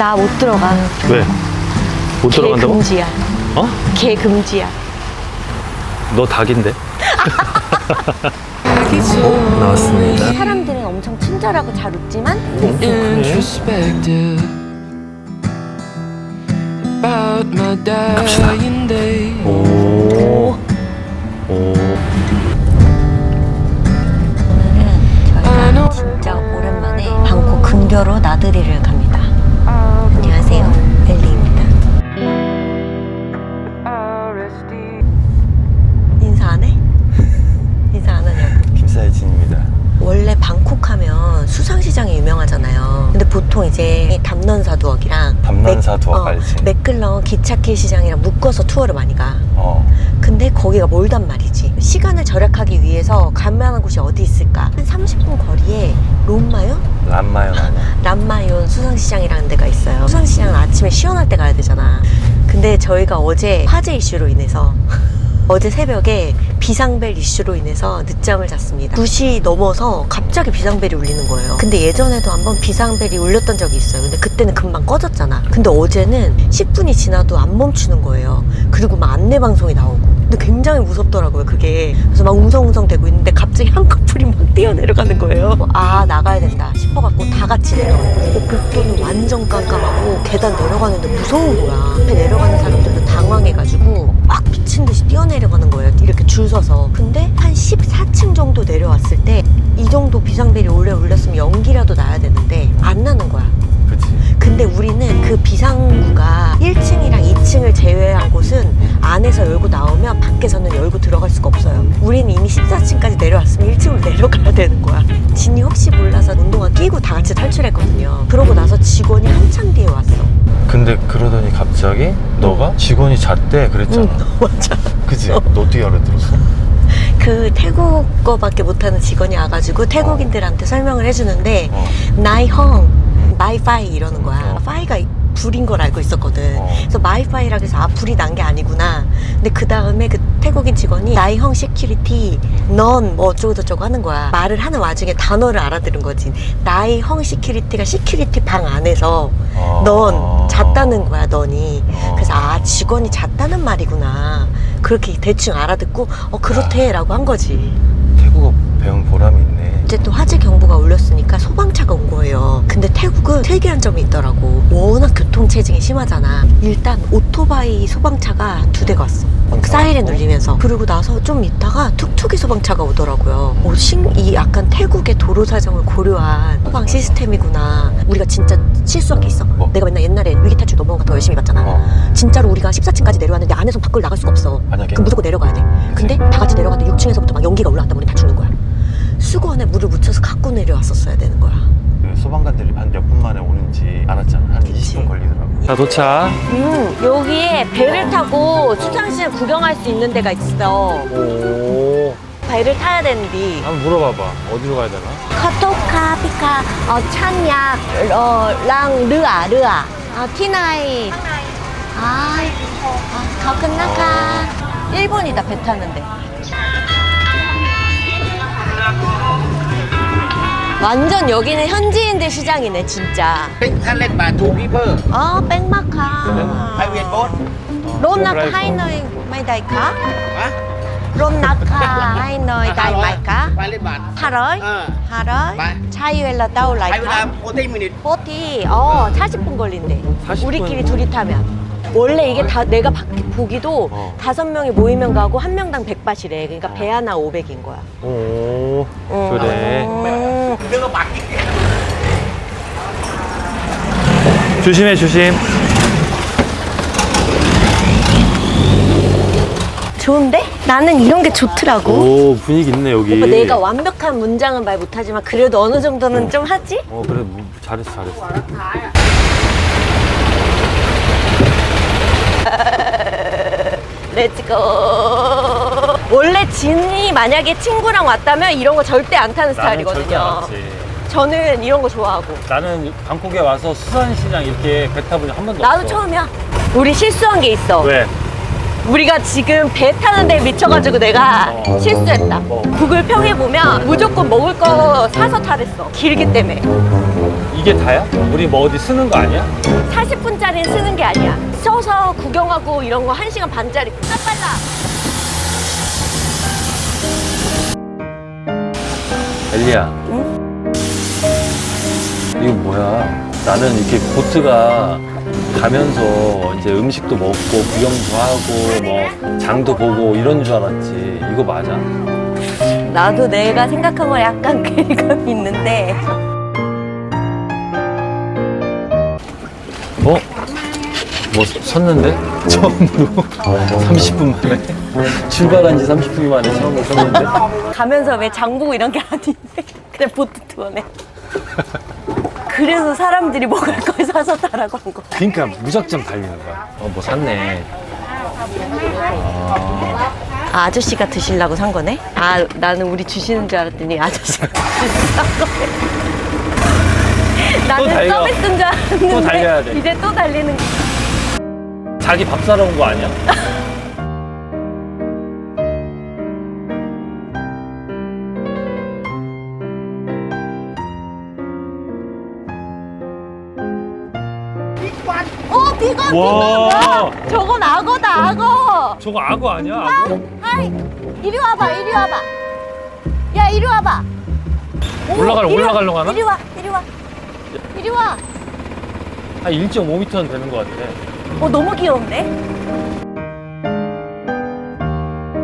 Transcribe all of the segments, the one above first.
나 못 들어가. 왜? 못개 들어간다고? 금지야. 어? 개 금지야. 너 닭인데? 어? 나왔습니다. 사람들은 엄청 친절하고 잘 웃지만 introspective about my dying day. 오. 오. 저희가 진짜 오랜만에 방콕 근교로 나들이를 보통 이제 담넌사 두억이랑 담넌사두억 맥- 알지? 맥클런 기차길 시장이랑 묶어서 투어를 많이 가. 어. 근데 거기가 멀단 말이지. 시간을 절약하기 위해서 갈 만한 곳이 어디 있을까? 한 30분 거리에 롬마요? 람마요 아니야? 람마yon 수상시장이라는 데가 있어요. 수상시장은 아침에 시원할 때 가야 되잖아. 근데 저희가 어제 화재 이슈로 인해서 어제 새벽에 비상벨 이슈로 인해서 늦잠을 잤습니다. 2시 넘어서 갑자기 비상벨이 울리는 거예요. 근데 예전에도 한번 비상벨이 울렸던 적이 있어요. 근데 그때는 금방 꺼졌잖아. 근데 어제는 10분이 지나도 안 멈추는 거예요. 그리고 막 안내 방송이 나오고. 근데 굉장히 무섭더라고요, 그게. 그래서 막 웅성웅성 되고 있는데 갑자기 한 커플이 막 뛰어내려가는 거예요. 아, 나가야 된다 싶어갖고 다 같이 내려갔고. 복도는 완전 깜깜하고 계단 내려가는데 무서운 거야. 앞에 내려가는 사람들도 당황해가지고 막 미친 듯이 뛰어내려가는 거예요. 이렇게 줄 서서. 근데 한 14층 정도 내려왔을 때 이 정도 비상벨이 올려 울렸으면 연기라도 나야 되는데 안 나는 거야. 그치. 근데 우리는 그 비상구가 1층이랑 2층을 제외한 곳은 안에서 열고 나오면 밖에서는 열고 들어갈 수가 없어요. 우리는 이미 14층까지 내려왔으면 1층으로 내려가야 되는 거야. 진이 혹시 몰라서 운동화 끼고 다 같이 탈출했거든요. 그러고 나서 직원이 한참 뒤에 왔어. 근데 그러더니 갑자기 너가 직원이 잤대 그랬잖아. 응, 맞아. 그치? 너 어떻게 알아들었어? 그 태국어밖에 못하는 직원이 와가지고 태국인들한테 설명을 해주는데 어. 나이 헝, 마이 파이 이러는 거야. 어. 파이가 불인 걸 알고 있었거든. 어. 그래서 마이파이라고 해서 아 불이 난 게 아니구나. 근데 그 다음에 그 태국인 직원이 나이 헝 시큐리티 넌 뭐 어쩌고 저쩌고 하는 거야. 말을 하는 와중에 단어를 알아들은 거지. 나이 헝 시큐리티가 시큐리티 방 안에서 어. 넌 잤다는 거야 너니. 어. 그래서 아 직원이 잤다는 말이구나. 그렇게 대충 알아듣고 어 그렇대라고 한 거지. 태국어 배운 보람이 있네. 어쨌든 화재 경보가 울렸으니까 소방차가 온 거예요. 근데 태국은 특이한 점이 있더라고. 워낙 교통 체증이 심하잖아. 일단 오토바이 소방차가 두 대가 왔어. 사이렌 울리면서. 그러고 나서 좀 있다가 툭툭이 소방차가 오더라고요. 오, 신, 이 약간 태국의 도로 사정을 고려한 소방 시스템이구나. 우리가 진짜 실수한 게 있어. 뭐? 내가 맨날 옛날에 위기탈출 넘어가 더 열심히 갔잖아. 어. 진짜로 우리가 14층까지 내려왔는데 안에서 밖을 나갈 수가 없어. 만약에? 그럼 무조건 내려가야 돼. 근데 다 같이 내려갔는데 6층에서부터 막 연기가 올라왔다 보니 다 죽는 거야. 수건에 물을 묻혀서 갖고 내려왔었어야 되는 거야. 그 소방관들이 한 몇 분 만에 오는지 알았잖아. 한 그치. 20분 걸리더라고. 자, 도착. 음, 여기에 배를 타고 수상시장 구경할 수 있는 데가 있어. 오. 배를 타야 되는데. 한번 물어봐봐. 어디로 가야 되나? 카토카 피카 어 찬약 어랑 르아 르아 아 티나이 아, 아 가끝나카 일본이다 배 타는데 완전 여기는 현지인들 시장이네 진짜. thủ river 어 viên bốn 롬나카 하이너이 마이다이카? Hả? 롬나카 하이너이 다이마이카? Ba lên bàn 8월? Ờ 8월? Ba. 차이웰라 bên làm 40 minute 보티 어 40분 걸린대. 40분. 우리끼리 둘이 타면. 원래 이게 다 내가 바- 보기도 어. 다섯 명이 모이면 가고 한 명당 100바시래. 그러니까 배 하나 500인 거야. 오. 음. 그래. 조심해, 조심. 좋은데? 나는 이런 게 좋더라고 오, 분위기 있네, 여기. 오빠 내가 완벽한 문장은 말 못하지만 그래도 어느 정도는 좀 하지? 어, 그래. 뭐, 잘했어, 잘했어. 렛츠고 원래 진이 만약에 친구랑 왔다면 이런 거 절대 안 타는 스타일이거든요 저는 이런 거 좋아하고 나는 방콕에 와서 수산시장 이렇게 배 타본 적한 번도 나도 없어. 처음이야 우리 실수한 게 있어 왜? 우리가 지금 배 타는 데 미쳐가지고 내가 어. 실수했다. 어. 구글 평에 보면 무조건 먹을 거 사서 타랬어. 길기 때문에. 이게 다야? 우리 뭐 어디 쓰는 거 아니야? 40분짜리는 쓰는 게 아니야. 서서 구경하고 이런 거 1시간 반짜리. 아, 빨라. 엘리야. 이거 뭐야? 나는 이렇게 보트가 가면서 이제 음식도 먹고 구경도 하고 뭐 장도 보고 이런 줄 알았지. 이거 맞아? 나도 내가 생각한 거 약간 괴리감이 있는데. 어? 뭐 섰는데? 처음으로 30분 만에 출발한 지 30분 만에 처음으로 섰는데 가면서 왜 장보고 이런 게 아닌데. 그냥 보트 투어네. 그래서 사람들이 먹을 걸 사서 타라고 한 거. 그러니까 무작정 달리는 거야 어 뭐 샀네 아, 아저씨가 드시려고 산 거네? 아, 나는 우리 주시는 줄 알았더니 아저씨가 산 거네. 나는 달려. 서비스인 줄 알았는데 또 달려야 돼. 이제 또 달리는 거. 자기 밥 사러 온 거 아니야? 어, 비건, 와. 비건! 저건 악어다, 악어! 저거 악어 아니야 악어? 하이, 이리 와봐, 이리 와봐. 야, 이리 와봐. 오, 올라갈- 이리 와, 올라가려고 하나? 이리 와, 이리 와. 이리 와. 한 1.5m는 되는 거 같아 어, 너무 귀여운데?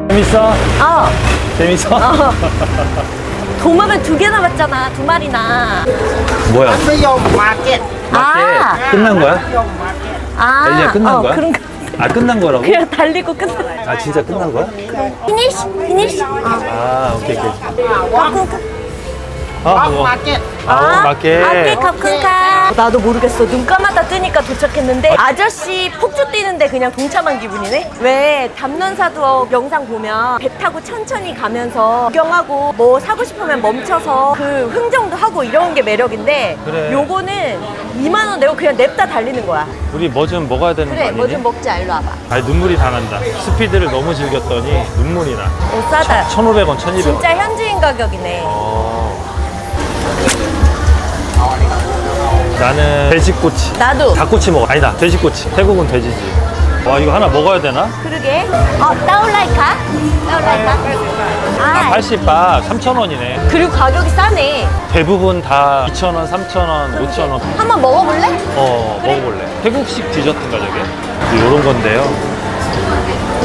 재밌어? 아, 재밌어? 도마뱀 두 개 남았잖아, 두 마리나. 뭐야? Với market. 아, 끝난 거야? 아, 엘리야 끝난 어, 거야? 그런 거. 아 끝난 거라고? 그냥 달리고 끝나. 아 진짜 끝난 거야? 피니시, 피니시. 아, 아 오케이 오케이. 아 뭐. market. 아 맞게 오케이, 가끔가. 나도 모르겠어. 눈 감았다 뜨니까 도착했는데 아저씨 폭주 뛰는데 그냥 동참한 기분이네. 왜 담론사도 영상 보면 배 타고 천천히 가면서 구경하고 뭐 사고 싶으면 멈춰서 그 흥정도 하고 이런 게 매력인데 그래. 요거는 2만 원 내고 그냥 냅다 달리는 거야. 우리 뭐 좀 먹어야 되는 그래, 거뭐좀 아니니? 먹자. 일로 와봐. 아니 눈물이 다 난다 스피드를 너무 즐겼더니 눈물이 나 오, 싸다. 1,500원 1,200원 진짜 현지인 가격이네. 어. 나는 돼지꼬치 나도. 닭꼬치 먹어 아니다 돼지꼬치 태국은 돼지지 와 이거 하나 먹어야 되나? 그러게. 어, 따올라이카? 따올라이카? 아, 80바 3,000원이네 그리고 가격이 싸네. 대부분 다 2,000원, 3,000원, 5,000원 한번 먹어볼래? 어 그래. 먹어볼래 태국식 디저트인가 저게? 이런 건데요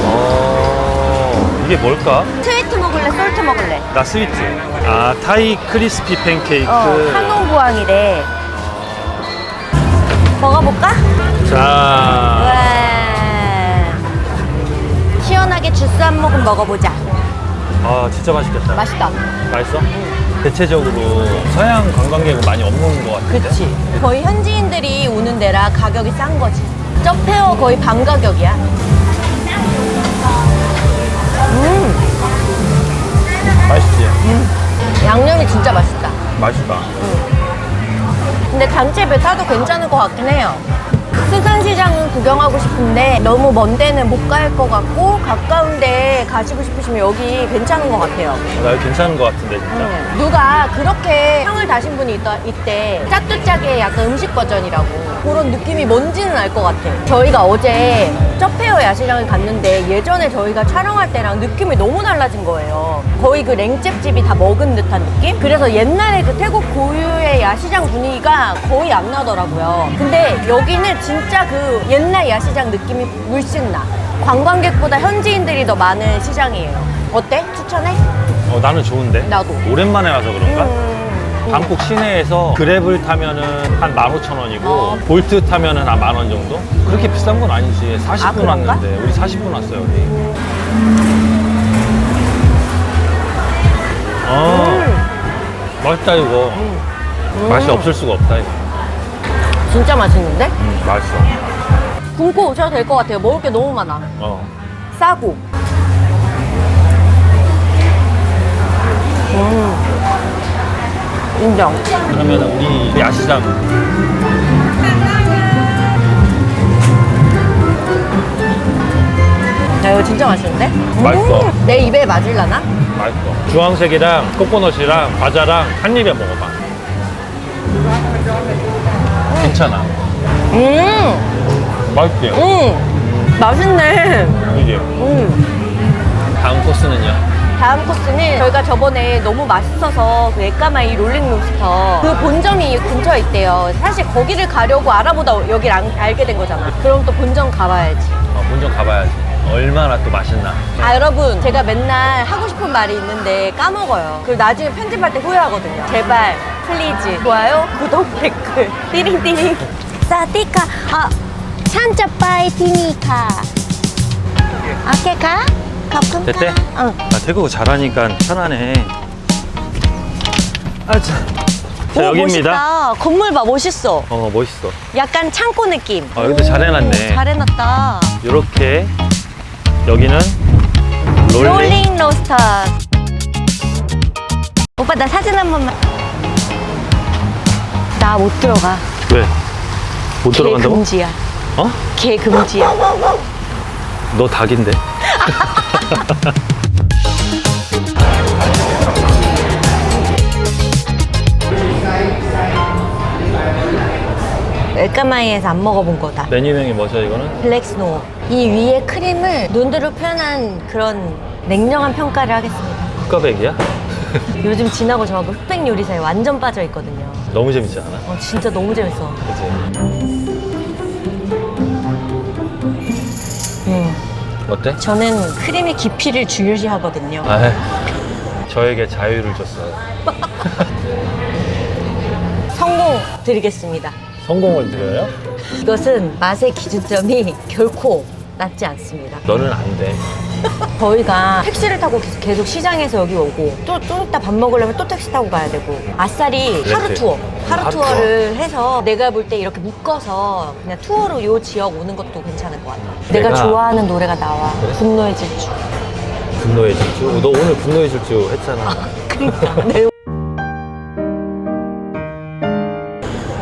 어 이게 뭘까? 먹 을래? 솔트 먹을래? 나 스위트 아 타이 크리스피 팬케이크 어, 한옥부항이래. 먹어볼까? 자 와. 시원하게 주스 한 모금 먹어보자. 아 진짜 맛있겠다 맛있다. 맛있어? 대체적으로 서양 관광객은 많이 없는 것 같은데. 거의 현지인들이 오는 데라 가격이 싼 거지. 쩝페어 거의 반 가격이야. 맛있지? 양념이 진짜 맛있다. 맛있다 근데 단체 배 타도 괜찮을 것 같긴 해요. 수산시장은 구경하고 싶은데 너무 먼 데는 못 갈 것 같고 가까운 데 가시고 싶으시면 여기 괜찮은 것 같아요. 나 이거 괜찮은 것 같은데 진짜 음, 누가 그렇게 평을 다신 분이 있다, 있대. 짜뚜짜게 약간 음식 버전이라고. 그런 느낌이 뭔지는 알 것 같아. 저희가 어제 쩌페어 야시장을 갔는데 예전에 저희가 촬영할 때랑 느낌이 너무 달라진 거예요. 거의 그 랭잽집이 다 먹은 듯한 느낌? 그래서 옛날에 그 태국 고유의 야시장 분위기가 거의 안 나더라고요. 근데 여기는 진짜 그 옛날 야시장 느낌이 물씬 나. 관광객보다 현지인들이 더 많은 시장이에요. 어때? 추천해? 어, 나는 좋은데 나도. 오랜만에 와서 그런가? 음. 방콕 시내에서 그랩을 타면은 한 15,000원이고 어. 볼트 타면은 한 만 원 정도? 그렇게 비싼 건 아니지 40분 아? 왔는데 우리 40분 왔어요 여기 어 음. 맛있다 이거 맛이 없을 수가 없다 이거 진짜 맛있는데? 음, 맛있어 굶고 오셔도 될 것 같아요. 먹을 게 너무 많아. 어. 싸고. 음. 인정. 그러면 우리 야시장 자, 진짜 맛있는데? 맛있어. 음, 내 입에 맞을라나? 맛있어. 주황색이랑 코코넛이랑 과자랑 한 입에 먹어봐. 괜찮아. 음, 맛있지? 음, 맛있네. 그지? 음. 다음 코스는요? 다음 코스는 저희가 저번에 너무 맛있어서 그 에까마이 롤링 롭스터 그 본점이 근처에 있대요. 사실 거기를 가려고 알아보다 여기를 안- 알게 된 거잖아. 그럼 또 본점 가봐야지. 어, 본점 가봐야지. 얼마나 또 맛있나. 아 여러분 제가 맨날 하고 싶은 말이 있는데 까먹어요. 그리고 나중에 편집할 때 후회하거든요. 제발 플리즈 좋아요, 구독, 댓글 띠링띠링 사티카 아 찬짜빠이 티니카 아케카 가끔까 됐대? 응. 아, 태국어 잘하니까 편하네. 아, 자. 자, 오, 여기입니다. 멋있다. 건물 봐 멋있어. 어, 멋있어. 약간 창고 느낌. 아, 여기도 잘 해놨네. 오, 잘 해놨다. 요렇게 여기는 롤링. 롤링 로스터. 오빠 나 사진 한 번만. 나 못 들어가. 왜? 못개 들어간다고? 금지야. 어? 개 금지야. 너 닭인데. 엘까마이에서 안 먹어본 거다. 메뉴명이 뭐죠, 이거는? 블랙 스노우. 이 위에 크림을 눈으로 표현한 그런 냉정한 평가를 하겠습니다. 흑과백이야? 요즘 진하고 저하고 흑백 요리사에 완전 빠져 있거든요. 너무 재밌지 않아? 어, 진짜 너무 재밌어. 그치? 어때? 저는 크림의 깊이를 중요시하거든요. 아 저에게 자유를 줬어요. 성공 드리겠습니다. 성공을 드려요? 이것은 맛의 기준점이 결코 낮지 않습니다. 너는 안 돼. 저희가 택시를 타고 계속- 시장에서 여기 오고 또, 좀 이따 밥 먹으려면 또 택시 타고 가야 되고 아싸리 하루 그렇지. 투어 하루 하루 투어를 해서 내가 볼 때 이렇게 묶어서 그냥 투어로 요 지역 오는 것도 괜찮을 것 같아 내가, 내가- 좋아하는 노래가 나와 그래? 분노의 질주 분노의 질주? 너 오늘 분노의 질주 했잖아. 그러니까 내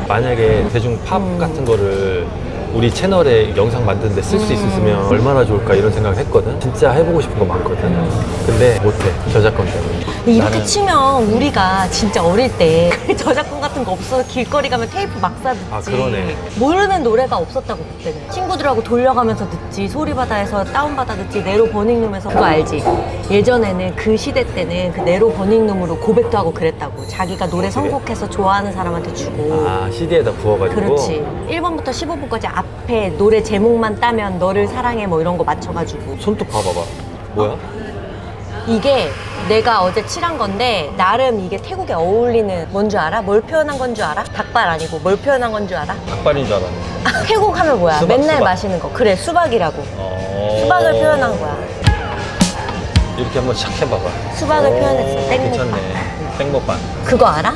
만약에 대중 팝 음. 같은 거를 우리 채널에 영상 만드는데 쓸수 음. 있었으면 얼마나 좋을까 이런 생각을 했거든. 진짜 해보고 싶은 거 많거든. 근데 못해. 저작권 때문에. 이렇게 나는- 치면 우리가 진짜 어릴 때 저작권 같은 거 없어서 길거리 가면 테이프 막 사듣지 아, 그러네. 모르는 노래가 없었다고 그때는 친구들하고 돌려가면서 듣지 소리바다에서 다운받아 듣지 네로 버닝룸에서 그거 알지 예전에는 그 시대 때는 그 네로 버닝룸으로 고백도 하고 그랬다고 자기가 노래 선곡해서 좋아하는 사람한테 주고 아, CD에다 부어가지고. 그렇지 1번부터 15번까지 앞 에 노래 제목만 따면 너를 사랑해 뭐 이런 거 맞춰가지고 손톱 봐봐봐. 뭐야? 이게 내가 어제 칠한 건데 나름 이게 태국에 어울리는 뭔 줄 알아? 뭘 표현한 건 줄 알아? 닭발 아니고 뭘 표현한 건 줄 알아? 닭발인 줄 알았네. 아, 태국 하면 뭐야? 수박, 맨날 수박. 마시는 거 그래 수박이라고 어... 수박을 표현한 거야 이렇게 한번 착 해봐봐. 수박을 오, 표현했어 땡먹반 괜찮네. 땡먹반. 그거 알아?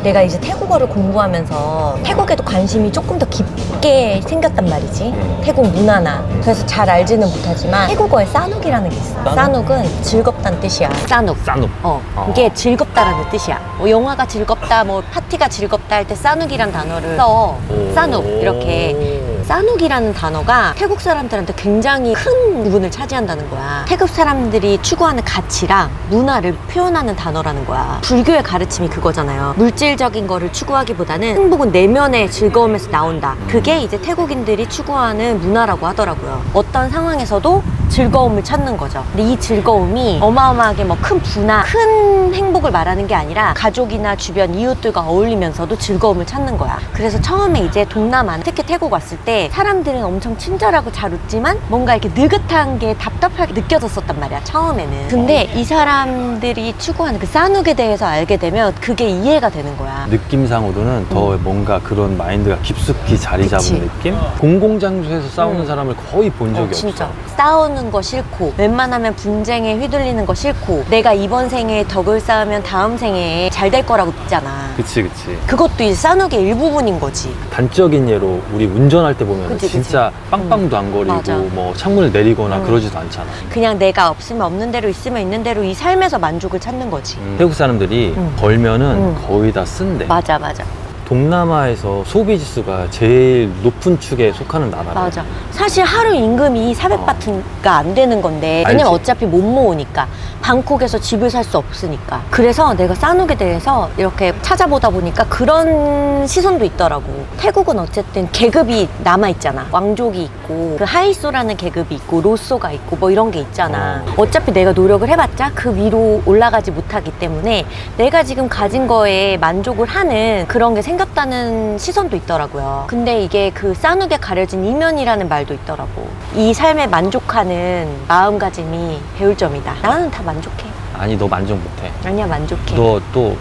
어. 내가 이제 태국어를 공부하면서 태국에도 관심이 조금 더 깊게 생겼단 말이지 음. 태국 문화나 그래서 잘 알지는 못하지만 태국어에 싸눅이라는 게 있어 싸눅? 싸눅은 즐겁다는 뜻이야 싸눅 싸눅. 어, 어. 이게 즐겁다라는 뜻이야. 뭐 영화가 즐겁다, 뭐 파티가 즐겁다 할 때 싸눅이란 단어를 써. 오. 싸눅 이렇게. 싸눅이라는 단어가 태국 사람들한테 굉장히 큰 부분을 차지한다는 거야. 태국 사람들이 추구하는 가치랑 문화를 표현하는 단어라는 거야. 불교의 가르침이 그거잖아요. 물질적인 거를 추구하기보다는 행복은 내면의 즐거움에서 나온다. 그게 이제 태국인들이 추구하는 문화라고 하더라고요. 어떤 상황에서도 즐거움을 찾는 거죠. 근데 이 즐거움이 어마어마하게 뭐 큰 부나 큰 행복을 말하는 게 아니라 가족이나 주변 이웃들과 어울리면서도 즐거움을 찾는 거야. 그래서 처음에 이제 동남아, 특히 태국 왔을 때 사람들은 엄청 친절하고 잘 웃지만 뭔가 이렇게 느긋한 게 답답하게 느껴졌었단 말이야, 처음에는. 근데 이 사람들이 추구하는 그 싸눅에 대해서 알게 되면 그게 이해가 되는 거야. 느낌상으로는 더 뭔가 그런 마인드가 깊숙이 자리 잡은 그치. 느낌? 공공장소에서 싸우는 음. 사람을 거의 본 적이 어, 진짜 없어. 싸우는 거 싫고 웬만하면 분쟁에 휘둘리는 거 싫고 내가 이번 생에 덕을 쌓으면 다음 생에 잘 될 거라고 믿잖아 그치, 그치. 그것도 이 싸누의 일부분인 거지 단적인 예로 우리 운전할 때 보면 그치, 그치. 진짜 빵빵도 안 거리고 맞아. 뭐 창문을 내리거나 음. 그러지도 않잖아. 그냥 내가 없으면 없는 대로 있으면 있는 대로 이 삶에서 만족을 찾는 거지 태국 사람들이 음. 벌면은 음. 거의 다 쓴대. 맞아 맞아 동남아에서 소비 지수가 제일 높은 축에 속하는 나라래. 맞아. 사실 하루 임금이 400바트가 안 되는 건데 알지. 왜냐면 어차피 못 모으니까 방콕에서 집을 살 수 없으니까 그래서 내가 싸누게 대해서 이렇게 찾아보다 보니까 그런 시선도 있더라고 태국은 어쨌든 계급이 남아있잖아 왕족이 있고 그 하이소라는 계급이 있고 로쏘가 있고 뭐 이런 게 있잖아 어차피 내가 노력을 해봤자 그 위로 올라가지 못하기 때문에 내가 지금 가진 거에 만족을 하는 그런 게 생겼다는 시선도 있더라고요. 근데 이게 그 싸누게 가려진 이면이라는 말도 있더라고. 이 삶에 만족하는 마음가짐이 배울 점이다. 나는 다 만족해. 아니 너 만족 못해. 아니야 만족해. 너 또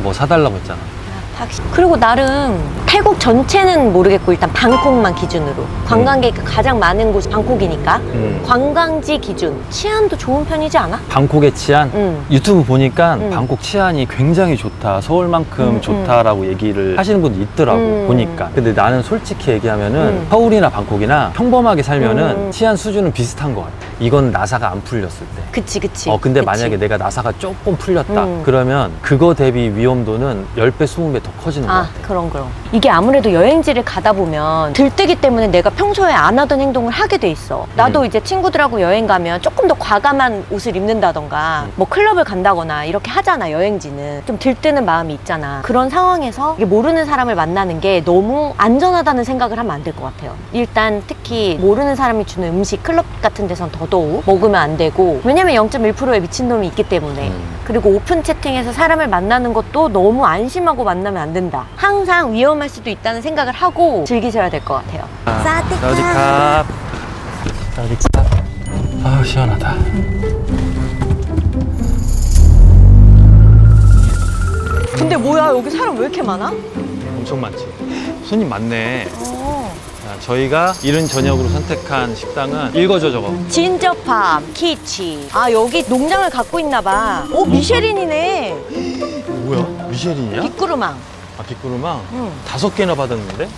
뭐 사달라고 했잖아. 아, 확실- 그리고 나름 태국 전체는 모르겠고 일단 방콕만 기준으로 관광객이 가장 많은 곳이 방콕이니까 음. 관광지 기준 치안도 좋은 편이지 않아? 방콕의 치안 응. 유튜브 보니까 음. 방콕 치안이 굉장히 좋다 서울만큼 음, 좋다라고 얘기를 하시는 분도 있더라고 음. 보니까 근데 나는 솔직히 얘기하면은 음. 서울이나 방콕이나 평범하게 살면은 음. 치안 수준은 비슷한 것 같아 이건 나사가 안 풀렸을 때 그치 그치. 어, 근데 그치. 만약에 내가 나사가 조금 풀렸다. 음. 그러면 그거 대비 위험도는 10배, 20배 더 커지는 거야. 아, 그런 그럼. 이게 아무래도 여행지를 가다 보면 들뜨기 때문에 내가 평소에 안 하던 행동을 하게 돼 있어. 나도 음. 이제 친구들하고 여행 가면 조금 더 과감한 옷을 입는다던가 음. 뭐 클럽을 간다거나 이렇게 하잖아, 여행지는. 좀 들뜨는 마음이 있잖아. 그런 상황에서 모르는 사람을 만나는 게 너무 안전하다는 생각을 하면 안 될 것 같아요. 일단 특히 모르는 사람이 주는 음식 클럽 같은 데선 더 더욱 먹으면 안 되고 왜냐면 0.1%의 미친놈이 있기 때문에 음. 그리고 오픈 채팅에서 사람을 만나는 것도 너무 안심하고 만나면 안 된다. 항상 위험할 수도 있다는 생각을 하고 즐기셔야 될 것 같아요. 사디카. 사우디캅. 사우디캅. 아 시원하다. 근데 뭐야 여기 사람 왜 이렇게 많아? 엄청 많지. 손님 많네. 저희가 이른 저녁으로 선택한 식당은 읽어줘 저거. 진저팜 키치. 아 여기 농장을 갖고 있나 봐. 오 미쉐린이네. 뭐야? 미쉐린이야? 빅구르망. 아 빅구르망? 응. 다섯 개나 받았는데?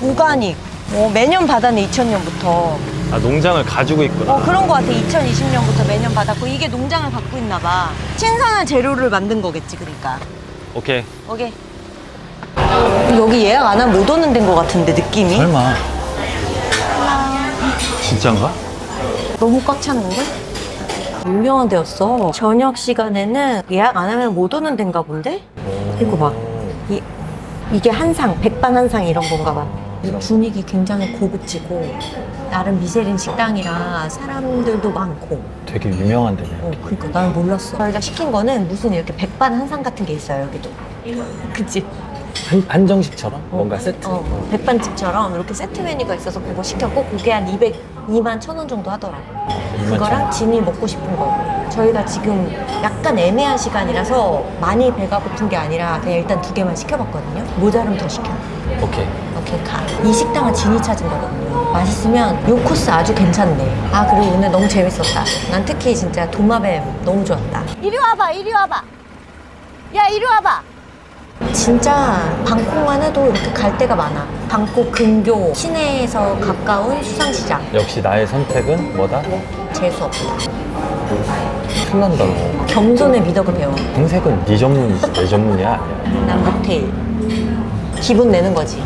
오가닉. 어, 매년 받았네 2000년부터. 아 농장을 가지고 있구나. 어 그런 거 같아 2020년부터 매년 받았고 이게 농장을 갖고 있나 봐. 신선한 재료를 만든 거겠지 그러니까. 오케이. 오케이. 여기 예약 안 하면 못 오는 데인 것 같은데 느낌이 설마. 진짠가? 너무 꽉 찼는데? 유명한 데였어. 저녁 시간에는 예약 안 하면 못 오는 데인가 본데? 이거 봐. 이, 이게 한상, 백반 한상 이런 건가 봐. 이 분위기 굉장히 고급지고 나름 미쉐린 식당이라 사람들도 많고 되게 유명한 데네. 어, 그니까 나는 몰랐어. 저희가 시킨 거는 무슨 이렇게 백반 한상 같은 게 있어요, 여기도. 그치? 한, 한정식처럼 뭔가 세트. 어, 백반집처럼 이렇게 세트 메뉴가 있어서 그거 시켰고 그게 한 200, 2만 천 원 정도 하더라고. 그거랑 진이 먹고 싶은 거. 저희가 지금 약간 애매한 시간이라서 많이 배가 고픈 게 아니라 그냥 일단 두 개만 시켜봤거든요. 모자르면 더 시켜. 오케이. 오케이 가. 이 식당은 진이 찾은 거거든요. 맛있으면 요 코스 아주 괜찮네. 아 그리고 오늘 너무 재밌었다. 난 특히 진짜 도마뱀 너무 좋았다. 이리 와봐, 이리 와봐. 야 이리 와봐. 진짜 방콕만 해도 이렇게 갈 데가 많아. 방콕 근교 시내에서 가까운 수상시장. 역시 나의 선택은 뭐다? 재수 없다. 큰일 난다 너. 겸손의 미덕을 배워. 행색은 네 전문이지 내 전문이야 아니야. 난 모텔. 기분 내는 거지.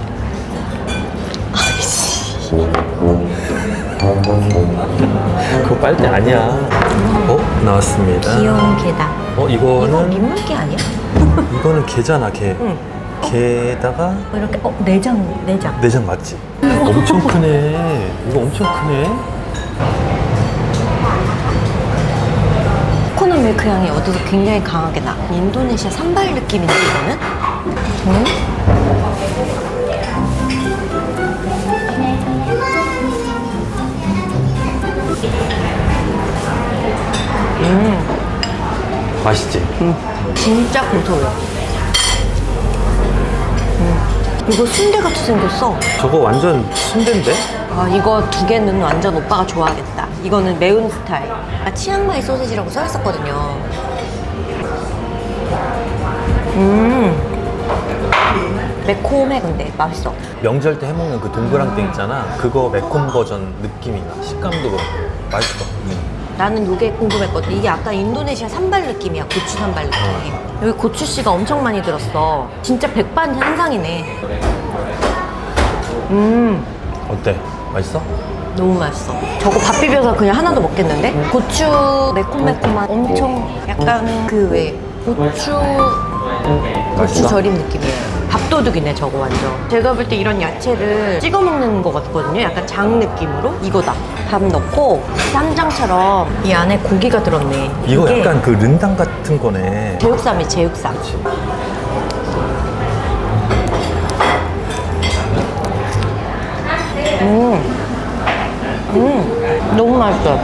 그거 빨대 아니야. 어 나왔습니다. 귀여운 개다. 어 이거 이거는 민물개 아니야? 이거는 게잖아 게. 응. 게에다가 어, 이렇게 어 내장 내장. 내장 맞지? 엄청 크네. 이거 엄청 크네. 코코넛 밀크 향이 어디서 굉장히 강하게 나. 인도네시아 산발 느낌인데 이거는? 음? 맛있지? 진짜 고소해. 음. 이거 순대 같이 생겼어. 저거 완전 순대인데? 아 이거 두 개는 완전 오빠가 좋아하겠다. 이거는 매운 스타일. 아 치앙마이 소시지라고 써 있었거든요. 음. 매콤해 근데 맛있어. 명절 때 해먹는 그 동그랑땡 있잖아. 그거 매콤 버전 느낌이 나. 식감도 그렇고 맛있어. 나는 이게 궁금했거든. 이게 약간 인도네시아 산발 느낌이야. 고추 산발 느낌. 여기 고추 씨가 엄청 많이 들었어. 진짜 백반 한상이네. 음, 어때? 맛있어? 너무 맛있어. 저거 밥 비벼서 그냥 하나도 먹겠는데? 고추 매콤매콤한 엄청 약간 그 왜 고추 고추 맛있어? 절임 느낌이에요. 밥도둑이네 저거 완전. 제가 볼 때 이런 야채를 찍어 먹는 것 같거든요. 약간 장 느낌으로 이거다. 밥 넣고 쌈장처럼 이 안에 고기가 들었네. 이거 이게 약간 그 른당 같은 거네. 제육삼이 제육삼. 음, 음, 너무 맛있어.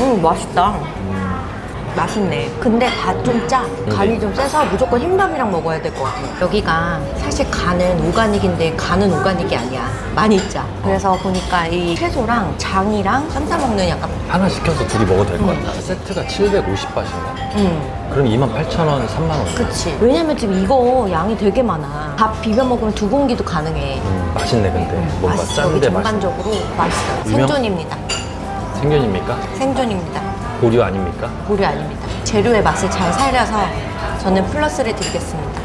음, 맛있다. 맛있네. 근데 다 좀 짜. 간이 좀 세서 무조건 흰밥이랑 먹어야 될 것 같아. 여기가 사실 간은 오가닉인데 간은 오가닉이 아니야. 많이 짜. 그래서 보니까 이 채소랑 장이랑 쌈싸 먹는 약간 하나 시켜서 둘이 먹어도 될 것 같아. 세트가 750바트인가? 음, 그럼 28,000원, 3만원. 그치. 왜냐면 지금 이거 양이 되게 많아. 밥 비벼 먹으면 두 공기도 가능해. 음, 맛있네, 근데. 뭔가 맛있어. 여기 짠데 맛있네. 전반적으로 맛있어요. 유명? 생존입니다. 생존입니까? 생존입니다. 보류 아닙니까? 고려 아닙니다. 재료의 맛을 잘 살려서 저는 플러스를 드리겠습니다.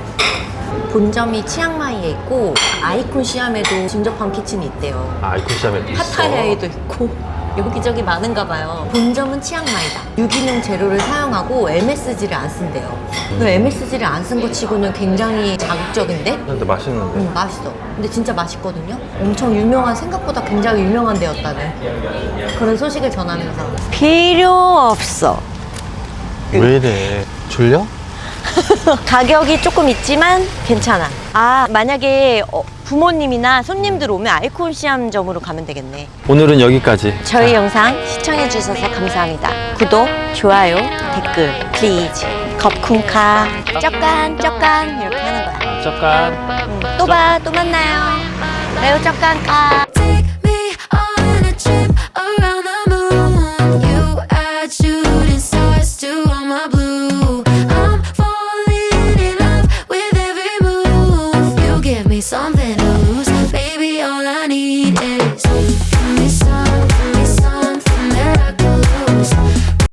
본점이 치앙마이에 있고 아이콘 시암에도 진저팜 키친이 있대요. 아, 아이쿠시아에 있어. 파타야에도 있고 여기저기 많은가 봐요. 본점은 치앙마이다. 유기농 재료를 사용하고 MSG를 안 쓴대요. 그 MSG를 안 쓴 거 치고는 굉장히 자극적인데 근데 맛있는데. 음, 맛있어. 근데 진짜 맛있거든요. 엄청 유명한 생각보다 굉장히 유명한 데였다는 그런 소식을 전하면서 필요 없어. 왜 이래? 졸려? 가격이 조금 있지만 괜찮아. 아 만약에 어, 부모님이나 손님들 오면 알코올 시험점으로 가면 되겠네. 오늘은 여기까지. 저희 영상 시청해주셔서 감사합니다. 구독, 좋아요, 댓글, 플리즈. 겁쿵카. 쩍간, 쩍간. 이렇게 하는 거야. 쩍간. 응. 또 봐, 또 만나요. 매우 쩍간카. Take me on a trip around